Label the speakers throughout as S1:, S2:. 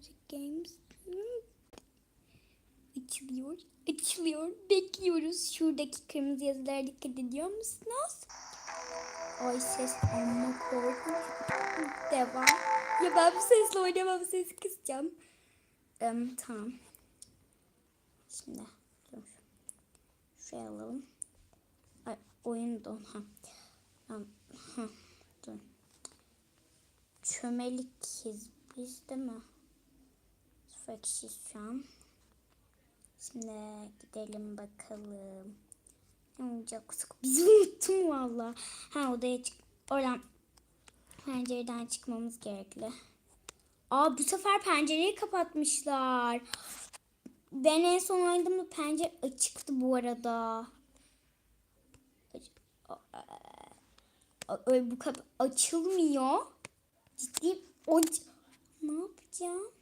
S1: Magic Games. Açılıyor. Açılıyor. Bekliyoruz. Şuradaki kırmızı yazılara dikkat ediyor musunuz? Ay ses amma korkunç. Devam. Ya ben bu sesle oynamam. Sesi kısacağım. Em, tamam. Şimdi dur. Şuraya alalım. Ay, oyun don. Ha. Tamam. Ha. Dur. Çömelikiz biz değil mi? Sıfır kişiyiz şu an. Şimdi gidelim bakalım. Ne olacak? Bizi unuttum valla. Ha odaya çık. Oradan pencereden çıkmamız gerekli. Aa bu sefer pencereyi kapatmışlar. Ben en son oynadığımda pencere açıktı bu arada. Öyle bu kapı açılmıyor. Ciddi o ne yapacağım?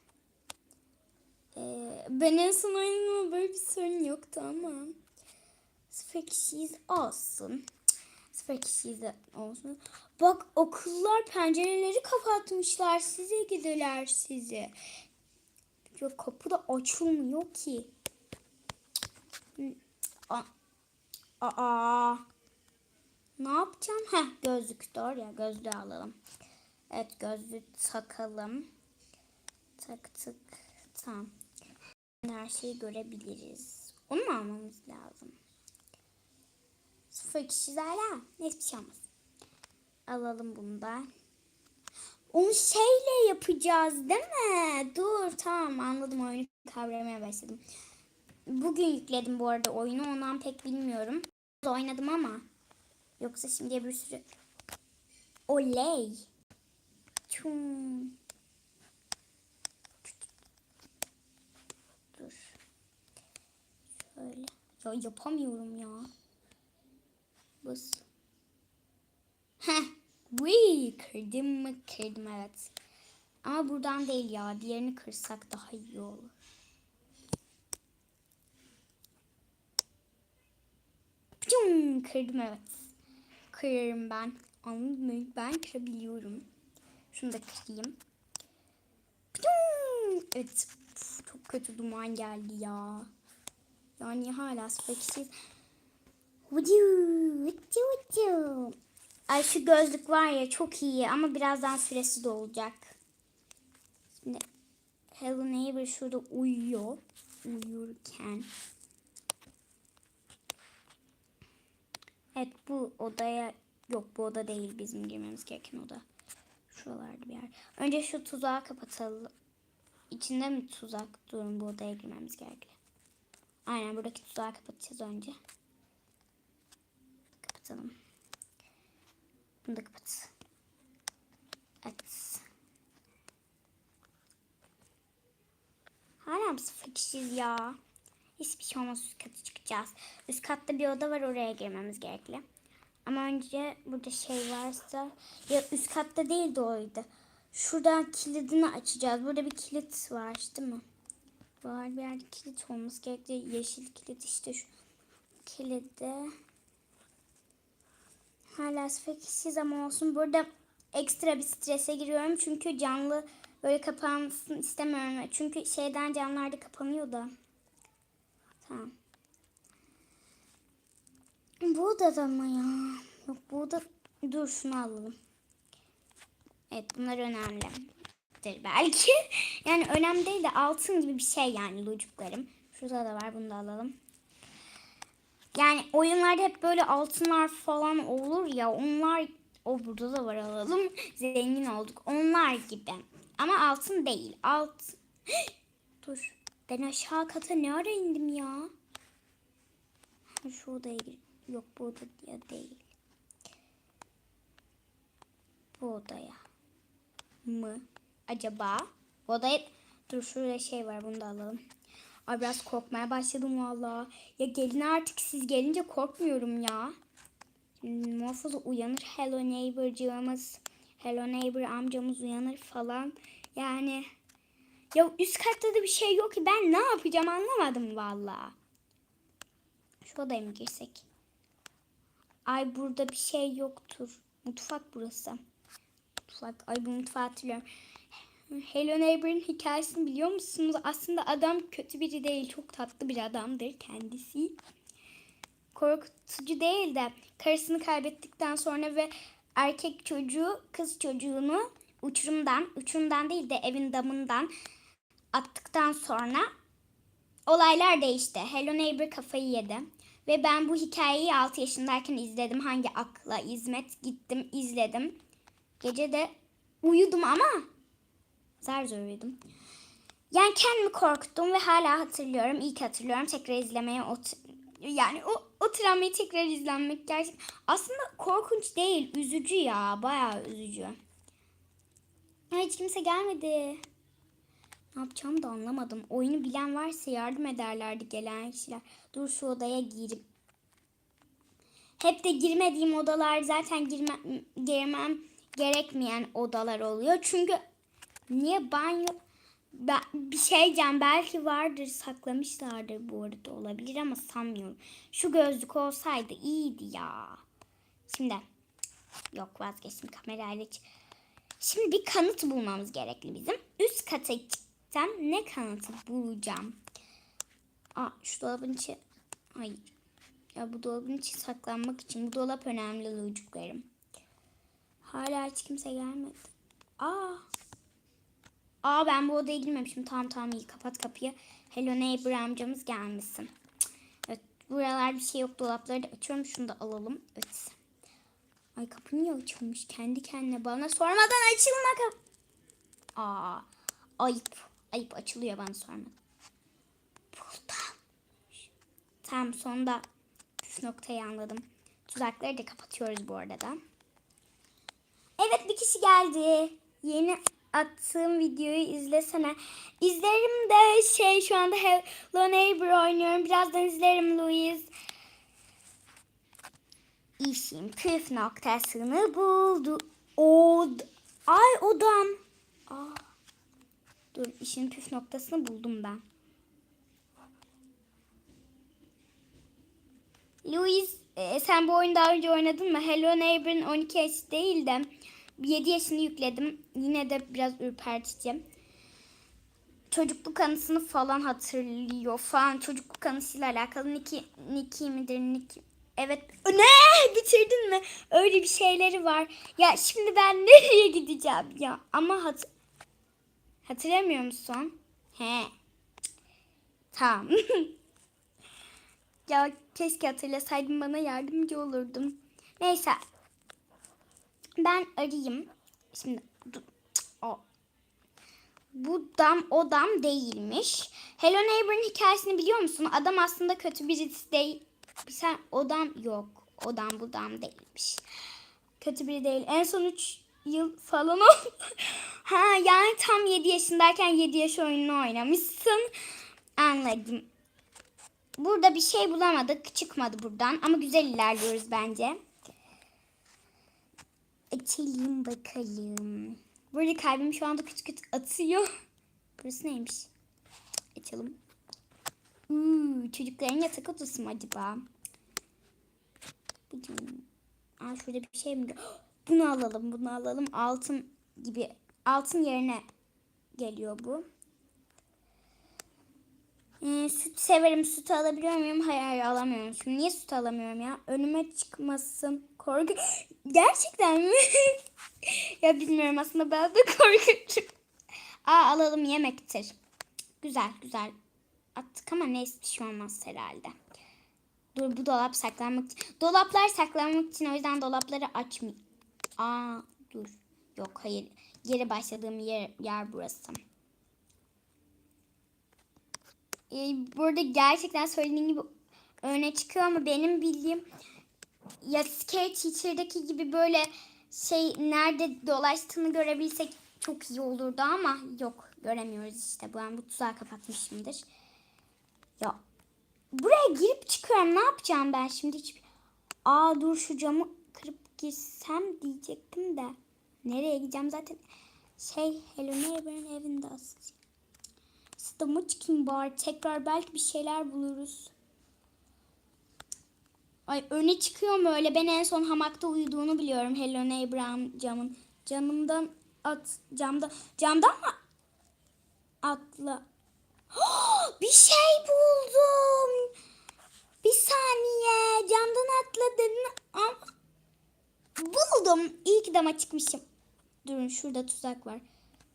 S1: Ee, ben en son oynadığımda böyle bir sorun yoktu ama. Sıfır kişiyiz olsun. Sıfır kişiyiz olsun. Bak okullar pencereleri kapatmışlar. Size gidiler sizi. Ya kapı da açılmıyor ki. Aa. Aa. Ne yapacağım? Heh gözlük doğru ya gözlüğü alalım. Evet gözlüğü takalım. Taktık. Tamam. Her şeyi görebiliriz. Onu mu almamız lazım? Sıfır kişi hala. Neyse bir şey olmaz. Alalım bunu da. Onu şeyle yapacağız değil mi? Dur tamam anladım oyunu kavramaya başladım. Bugün yükledim bu arada oyunu ondan pek bilmiyorum. Oynadım ama. Yoksa şimdiye bir sürü... Oley. Çum. Dur. Şöyle. Ya yapamıyorum ya. Bas. Heh. Vıy, kırdım mı? Kırdım evet. Ama buradan değil ya. Diğerini kırsak daha iyi olur. Pıcım, kırdım evet. Kırarım ben. Anladın mı? Ben kırabiliyorum. Şunu da kırayım. Pıcım. Evet. Çok kötü duman geldi ya. Yani hala vudu. Ay şu gözlük var ya çok iyi ama birazdan süresi de olacak. Şimdi Hello Neighbor şurada uyuyor. Uyurken. Evet bu odaya yok bu oda değil bizim girmemiz gereken oda. Şuralarda bir yer. Önce şu tuzağı kapatalım. İçinde mi tuzak? Durun bu odaya girmemiz gerekli. Aynen buradaki tuzağı kapatacağız önce. Kapatalım. Bunu da kapat. Evet. Hala mı sıfır kişiyiz ya? Hiçbir şey olmaz üst kata çıkacağız. Üst katta bir oda var oraya girmemiz gerekli. Ama önce burada şey varsa ya üst katta değil de oydu. Şuradan kilidini açacağız. Burada bir kilit var değil mi? Var bir yerde kilit olması gerekli. Yeşil kilit işte şu kilidi. Hala sıfır ama olsun. Burada ekstra bir strese giriyorum. Çünkü canlı böyle kapansın istemiyorum. Çünkü şeyden canlılar da kapanıyor da. Tamam. Bu odada mı ya? Yok bu oda... Dur şunu alalım. Evet bunlar önemlidir belki. Yani önemli değil de altın gibi bir şey yani lucuklarım. Şurada da var bunu da alalım. Yani oyunlarda hep böyle altınlar falan olur ya onlar o burada da var alalım. Zengin olduk. Onlar gibi. Ama altın değil. Alt Dur. Ben aşağı kata ne ara indim ya? Şu odaya. Yok bu odaya değil. Bu odaya mı? Acaba? Bu odaya... Dur şurada şey var bunu da alalım. Ay biraz korkmaya başladım valla. Ya gelin artık siz gelince korkmuyorum ya. Muhafız uyanır. Hello neighborcığımız. Hello neighbor amcamız uyanır falan. Yani ya üst katta da bir şey yok ki ben ne yapacağım anlamadım valla. Şu odaya mı girsek? Ay burada bir şey yoktur. Mutfak burası. Mutfak. Ay bu mutfağı hatırlıyorum. Hello Neighbor'ın hikayesini biliyor musunuz? Aslında adam kötü biri değil. Çok tatlı bir adamdır kendisi. Korkutucu değil de karısını kaybettikten sonra ve erkek çocuğu kız çocuğunu uçurumdan, uçurumdan değil de evin damından attıktan sonra olaylar değişti. Hello Neighbor kafayı yedi. Ve ben bu hikayeyi 6 yaşındayken izledim. Hangi akla hizmet gittim izledim. Gece de uyudum ama zar zor uyudum. Yani kendimi korkuttum ve hala hatırlıyorum. İyi ki hatırlıyorum. Tekrar izlemeye ot yani o, o travmayı tekrar izlenmek gerçekten aslında korkunç değil. Üzücü ya. Bayağı üzücü. Ya hiç kimse gelmedi. Ne yapacağımı da anlamadım. Oyunu bilen varsa yardım ederlerdi gelen kişiler. Dur şu odaya girip. Hep de girmediğim odalar zaten girmem, girmem gerekmeyen odalar oluyor. Çünkü niye banyo ben, bir şey diyeceğim belki vardır saklamışlardır bu arada olabilir ama sanmıyorum. Şu gözlük olsaydı iyiydi ya. Şimdi yok vazgeçtim kamerayla. Şimdi bir kanıt bulmamız gerekli bizim. Üst kata çıksam ne kanıtı bulacağım? Aa şu dolabın içi... Hayır. Ya bu dolabın içi saklanmak için. Bu dolap önemli çocuklarım. Hala hiç kimse gelmedi. Aa. Aa ben bu odaya girmemişim. Tamam tamam iyi kapat kapıyı. Hello neighbor amcamız gelmesin. Evet buralarda bir şey yok. Dolapları da açıyorum. Şunu da alalım. Evet. Ay kapı niye açılmış? Kendi kendine bana sormadan açılma kapı. Aa ayıp. Ayıp açılıyor bana sormadan. Burada. Tamam sonunda püf noktayı anladım. Tuzakları da kapatıyoruz bu arada. Evet bir kişi geldi. Yeni attığım videoyu izlesene. İzlerim de şey şu anda Hello Neighbor oynuyorum. Birazdan izlerim Louise. İşin püf noktasını buldu. Od Ay odam. Aa. Dur işin püf noktasını buldum ben. Louise e, sen bu oyunu daha önce oynadın mı? Hello Neighbor'ın 12 yaş değil de 7 yaşını yükledim. Yine de biraz ürpertici. Çocukluk anısını falan hatırlıyor falan. Çocukluk anısıyla alakalı. Niki, Niki midir? Niki. Evet. Ne? Bitirdin mi? Öyle bir şeyleri var. Ya şimdi ben nereye gideceğim ya? Ama hat hatırlamıyor musun? He. Tamam. Ya keşke hatırlasaydım bana yardımcı olurdun. Neyse. Ben arayayım. Şimdi. O. Bu dam o dam değilmiş. Hello Neighbor'ın hikayesini biliyor musun? Adam aslında kötü birisi değil. Sen odam yok. Odam bu dam değilmiş. Kötü biri değil. En son 3 yıl falan oldu. ha yani tam 7 yaşındayken 7 yaş oyununu oynamışsın. Anladım. Burada bir şey bulamadık. Çıkmadı buradan. Ama güzel ilerliyoruz bence. Açalım bakalım. Burada kalbim şu anda küt küt atıyor. Burası neymiş? Açalım. Uuu, çocukların yatak odası mı acaba? Aa, şurada bir şey mi? Bunu alalım, bunu alalım. Altın gibi. Altın yerine geliyor bu. Ee, süt severim. Süt alabiliyor muyum? Hayır hayır alamıyorum. Şimdi niye süt alamıyorum ya? Önüme çıkmasın. Korku. Gerçekten mi? ya bilmiyorum aslında ben de korkuyorum. Aa alalım yemektir. Güzel güzel. Attık ama neyse bir şey olmaz herhalde. Dur bu dolap saklanmak için. Dolaplar saklanmak için o yüzden dolapları açmayayım. Aa dur. Yok hayır. Geri başladığım yer, yer burası. e, burada gerçekten söylediğim gibi öne çıkıyor ama benim bildiğim ya Scare Teacher'daki gibi böyle şey nerede dolaştığını görebilsek çok iyi olurdu ama yok göremiyoruz işte. Ben bu tuzağı kapatmışımdır. Ya buraya girip çıkıyorum ne yapacağım ben şimdi hiç Aa dur şu camı kırıp girsem diyecektim de nereye gideceğim zaten şey Hello Neighbor'ın evinde aslında. Çıkayım bari. Tekrar belki bir şeyler buluruz. Ay öne çıkıyor mu öyle? Ben en son hamakta uyuduğunu biliyorum. Hello Neighbor amcamın. Canımdan at camda camdan mı atla? bir şey buldum. Bir saniye camdan atladım ama buldum. İyi ki dama çıkmışım. Durun şurada tuzak var.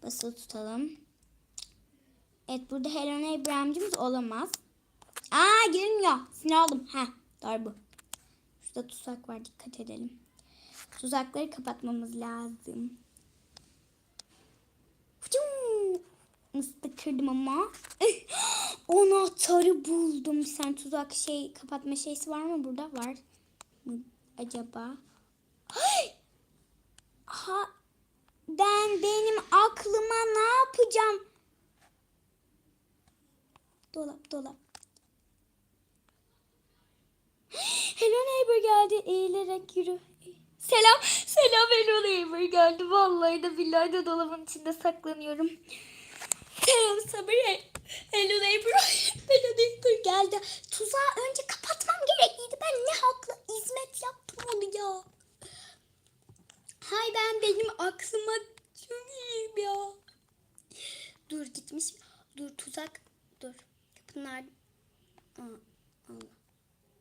S1: Basılı tutalım. Evet burada Helena İbrahim'cimiz olamaz. Aa girmiyor. Sinir oldum. Heh doğru bu. Şurada tuzak var dikkat edelim. Tuzakları kapatmamız lazım. Mıstık kırdım ama. Anahtarı buldum. Sen tuzak şey kapatma şeysi var mı burada? Var mı acaba? Ha ben benim aklıma ne yapacağım? Dolap dolap. Hello neighbor geldi. Eğilerek yürü. Selam. Selam hello neighbor geldi. Vallahi de billahi de dolabın içinde saklanıyorum. Selam sabır. Hello neighbor. hello neighbor geldi. Tuzağı önce kapatmam gerekliydi. Ben ne hakla hizmet yaptım onu ya. Hay ben benim aklıma çok iyiyim ya. Dur gitmiş. Dur tuzak. Dur. Kapılar. Aa, Allah.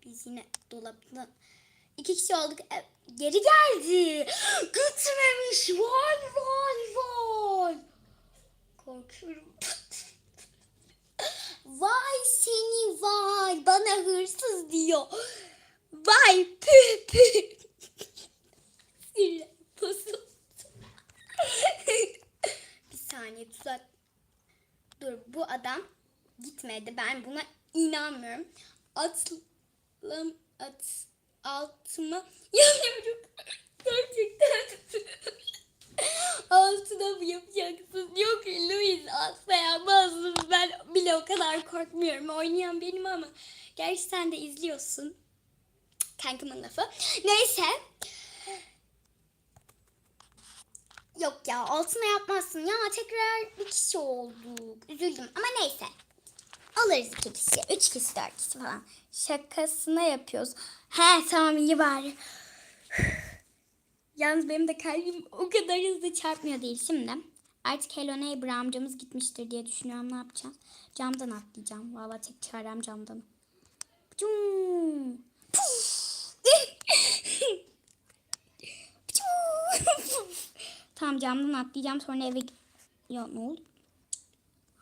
S1: Biz yine dolapta iki kişi olduk. E, Geri geldi. Gitmemiş. Vay vay vay. Korkuyorum. vay seni vay. Bana hırsız diyor. Vay pü pü. Bir saniye tuzak. Dur bu adam gitmedi. Ben buna inanmıyorum. Atlım at altıma yanıyorum. Gerçekten. Altına mı yapacaksın? Yok Louis asla. Ben bile o kadar korkmuyorum. Oynayan benim ama. Gerçi sen de izliyorsun. Kankımın lafı. Neyse. Yok ya altına yapmazsın ya tekrar bir kişi olduk. Üzüldüm ama neyse. Alırız iki kişi, üç kişi, dört kişi falan. Şakasına yapıyoruz. He tamam iyi bari. Yalnız benim de kalbim o kadar hızlı çarpmıyor değil şimdi. Artık Hello Neighbor amcamız gitmiştir diye düşünüyorum ne yapacağız. Camdan atlayacağım. Valla tek çarem camdan. Tamam camdan atlayacağım sonra eve... Ya ne oldu?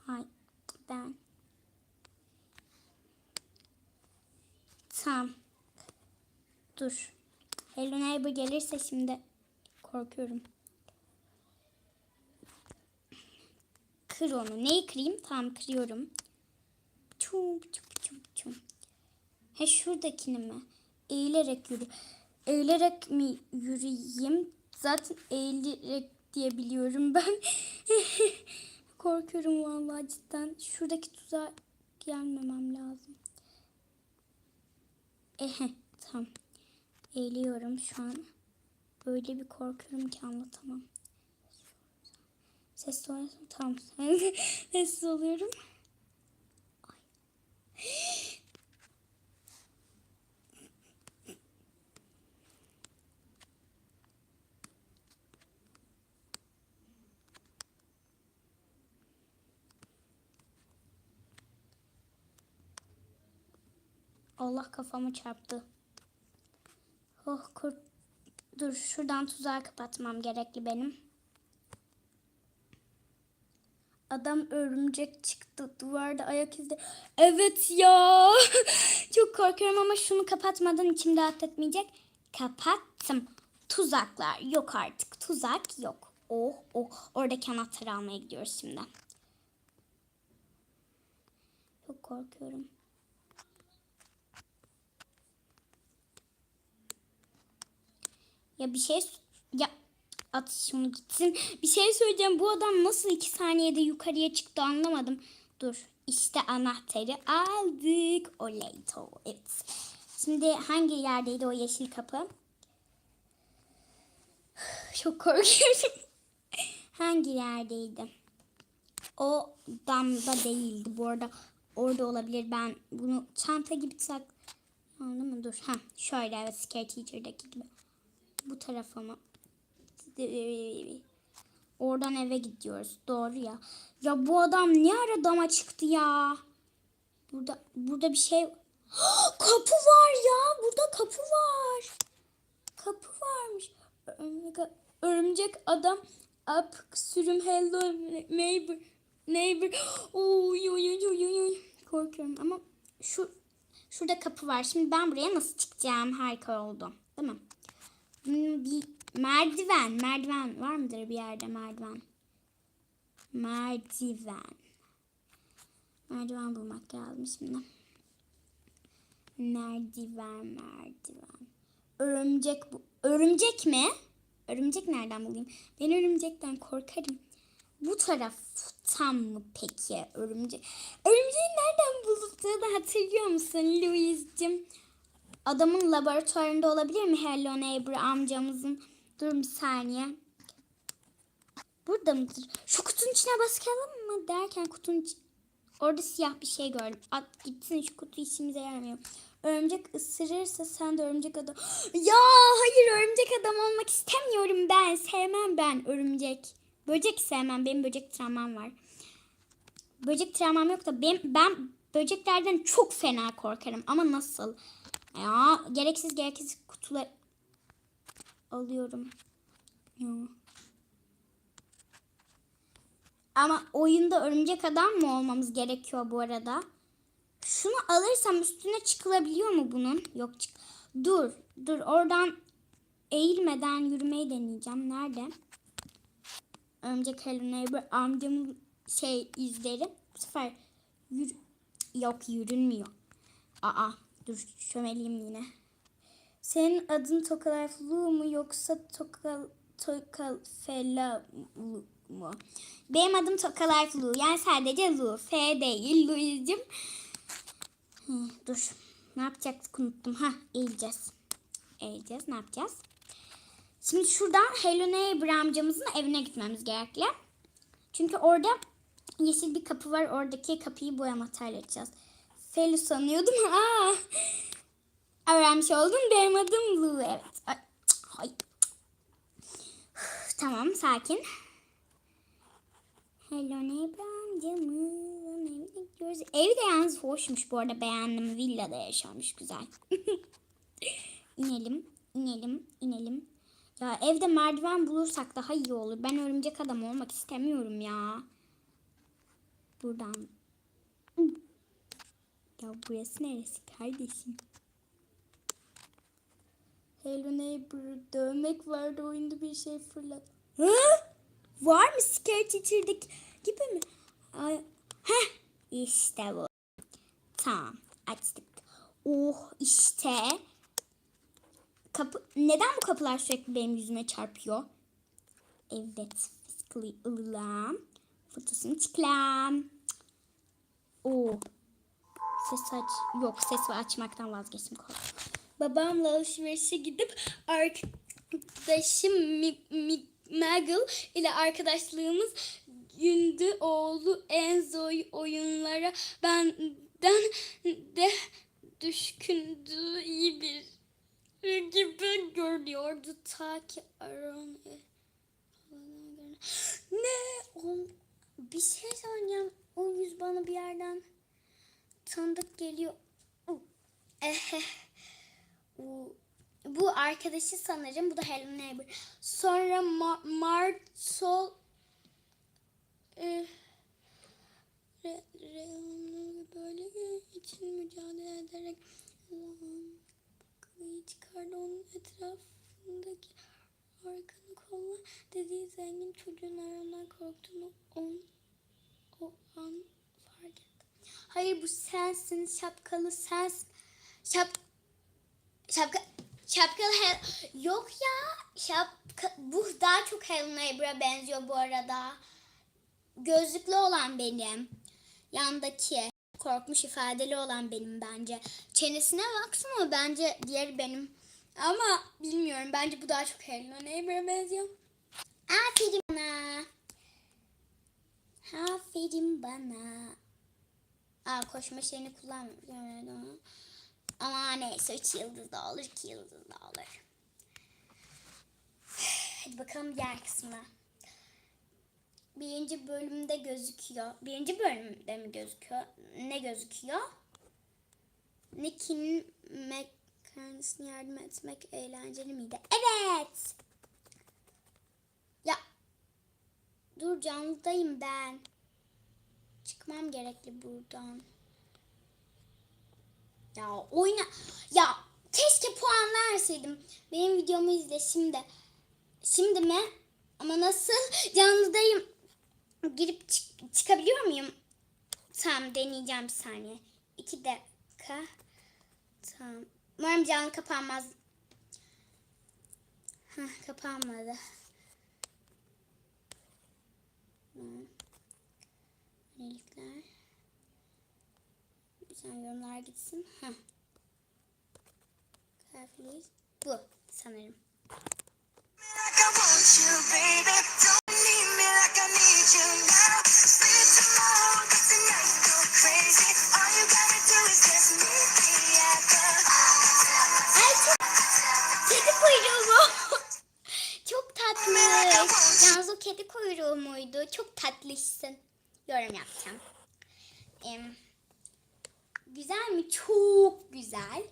S1: Hay ben... Tamam. Dur. Hello Neighbor gelirse şimdi korkuyorum. Kır onu. Neyi kırayım? Tamam kırıyorum. Çum çum çum çum. He şuradakini mi? Eğilerek yürü. Eğilerek mi yürüyeyim? Zaten eğilerek diye biliyorum ben. Korkuyorum vallahi cidden. Şuradaki tuzağa gelmemem lazım. Ehe tamam. Eğiliyorum şu an. Böyle bir korkuyorum ki anlatamam. Sessiz oluyorsun. Tamam. Sessiz oluyorum. Ay. Allah kafamı çarptı. Oh kurt. Dur şuradan tuzağı kapatmam gerekli benim. Adam örümcek çıktı duvarda ayak izi. Evet ya. Çok korkuyorum ama şunu kapatmadan içim rahat etmeyecek. Kapattım. Tuzaklar yok artık. Tuzak yok. Oh oh. Oradaki anahtarı almaya gidiyoruz şimdi. Çok korkuyorum. Ya bir şey ya at şunu gitsin. Bir şey söyleyeceğim. Bu adam nasıl iki saniyede yukarıya çıktı anlamadım. Dur. İşte anahtarı aldık. Oley to. Evet. Şimdi hangi yerdeydi o yeşil kapı? Çok korkuyorum. hangi yerdeydi? O damda değildi. Bu arada orada olabilir. Ben bunu çanta gibi sak... Anladın mı? Dur. Ha, şöyle evet Scare Teacher'daki gibi bu tarafa mı? Oradan eve gidiyoruz. Doğru ya. Ya bu adam ne ara dama çıktı ya? Burada burada bir şey kapı var ya. Burada kapı var. Kapı varmış. Örümcek, adam up sürüm hello neighbor neighbor. Oy oy oy oy, oy. Korkuyorum ama şu şurada kapı var. Şimdi ben buraya nasıl çıkacağım? Harika oldu. Değil mi? Bir merdiven, merdiven var mıdır bir yerde merdiven? Merdiven. Merdiven bulmak lazım şimdi. Merdiven, merdiven. Örümcek bu. Örümcek mi? Örümcek nereden bulayım? Ben örümcekten korkarım. Bu taraftan mı peki örümcek? Örümceği nereden bulduğunu hatırlıyor musun Louise'cim? Adamın laboratuvarında olabilir mi Hello Neighbor amcamızın? Dur bir saniye. Burada mıdır? Şu kutunun içine basalım mı derken kutunun Orada siyah bir şey gördüm. At gitsin şu kutu işimize yaramıyor. Örümcek ısırırsa sen de örümcek adam... Ya hayır örümcek adam olmak istemiyorum ben. Sevmem ben örümcek. Böcek sevmem. Benim böcek travmam var. Böcek travmam yok da ben, ben böceklerden çok fena korkarım. Ama nasıl? Ya gereksiz gereksiz kutular alıyorum. Ya. Ama oyunda örümcek adam mı olmamız gerekiyor bu arada? Şunu alırsam üstüne çıkılabiliyor mu bunun? Yok çık. Dur. Dur oradan eğilmeden yürümeyi deneyeceğim. Nerede? Örümcek Hello Neighbor amcamın şey izleri. Bu sefer yürü... Yok yürünmüyor. Aa dur çömeleyim yine. Senin adın Tokalaflu mu yoksa Tokal Tokalfela mu? Benim adım Tokalaflu. Yani sadece Lu. F değil Luiz'cim. Dur. Ne yapacaktık unuttum. Ha eğileceğiz. Eğileceğiz. Ne yapacağız? Şimdi şuradan Hello Neighbor amcamızın evine gitmemiz gerekli. Çünkü orada yeşil bir kapı var. Oradaki kapıyı boyama halledeceğiz. Felu sanıyordum. Aa, öğrenmiş oldum. Benim adım Lu. Evet. Ay, Hay. Tamam sakin. Hello Neighbor amcamın evine gidiyoruz. Ev de yalnız hoşmuş bu arada beğendim. Villada yaşamış güzel. inelim, inelim, inelim. Ya evde merdiven bulursak daha iyi olur. Ben örümcek adam olmak istemiyorum ya. Buradan. Ya burası neresi kardeşim? Hello neighbor dövmek vardı oyunda bir şey fırlat. Hı? Var mı scare teacher'daki gibi mi? Ay. Heh işte bu. Tamam açtık. Oh işte. Kapı, neden bu kapılar sürekli benim yüzüme çarpıyor? Evet. Physically ılılam. Fotosunu çıklam. Oo. Ses aç. Yok ses açmaktan vazgeçtim. Babamla alışverişe gidip arkadaşım Mi, ile arkadaşlığımız gündü oğlu Enzo oyunlara benden de düşkündü iyi bir gibi görünüyordu ta ki Aaron ne o bir şey söyleyeceğim o yüz bana bir yerden tanıdık geliyor. Bu, arkadaşı sanırım bu da Hello Neighbor sonra Ma- Martol e, böyle için mücadele ederek çıkardı onun etrafındaki arkanı kolla dediği zengin çocuğun arandan korktuğunu on, o an fark etti. Hayır bu sensin şapkalı sensin. Şap, şapka, şapkalı hel, yok ya şapka, bu daha çok Hello Neighbor'a benziyor bu arada. Gözlüklü olan benim. Yandaki korkmuş ifadeli olan benim bence. Çenesine baksana bence diğeri benim. Ama bilmiyorum bence bu daha çok Hello Neighbor'a benziyor. Aferin bana. Aferin bana. Aa koşma şeyini kullanmıyorum. Ama neyse 3 yıldız da olur 2 yıldız da olur. Hadi bakalım diğer kısmına. birinci bölümde gözüküyor. Birinci bölümde mi gözüküyor? Ne gözüküyor? Nick'in kendisine yardım etmek eğlenceli miydi? Evet. Ya dur canlıdayım ben. Çıkmam gerekli buradan. Ya oyna ya keşke puan verseydim. Benim videomu izle şimdi. Şimdi mi? Ama nasıl? Canlıdayım. Girip çık- çıkabiliyor muyum? Tamam deneyeceğim bir saniye. İki dakika. Tamam. Umarım canlı kapanmaz. Hah kapanmadı. Tamam. Bir tane yorumlar gitsin. Heh. Carefully. Bu sanırım. Kedi kuyruğu muydu? Çok tatlışsın. Yorum yapacağım. Em, güzel mi? Çok güzel.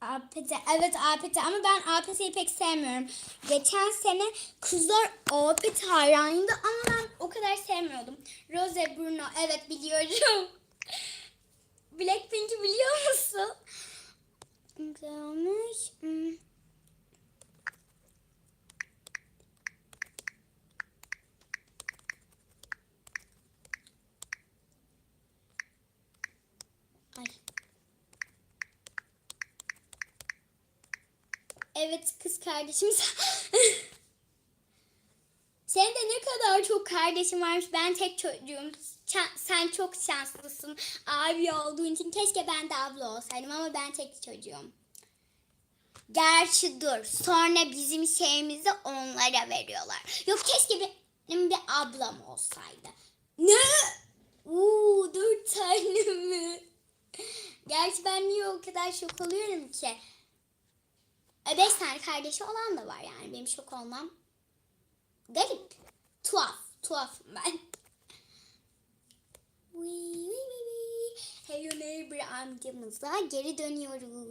S1: APT, evet APT ama ben APT'yi pek sevmiyorum. Geçen sene kızlar APT hayranıydı ama ben o kadar sevmiyordum. Rose Bruno, evet biliyorum. Blackpink'i biliyor musun? Güzel olmuş. Hmm. Evet kız kardeşim. Senin de ne kadar çok kardeşin varmış. Ben tek çocuğum. Sen çok şanslısın. Abi olduğun için keşke ben de abla olsaydım ama ben tek çocuğum. Gerçi dur. Sonra bizim şeyimizi onlara veriyorlar. Yok keşke benim bir ablam olsaydı. Ne? Uuu dört tane? Gerçi ben niye o kadar şok oluyorum ki? E, Beş tane kardeşi olan da var yani. Benim şok olmam garip. Tuhaf. Tuhafım ben. Hello Neighbor. Amcamıza geri dönüyoruz.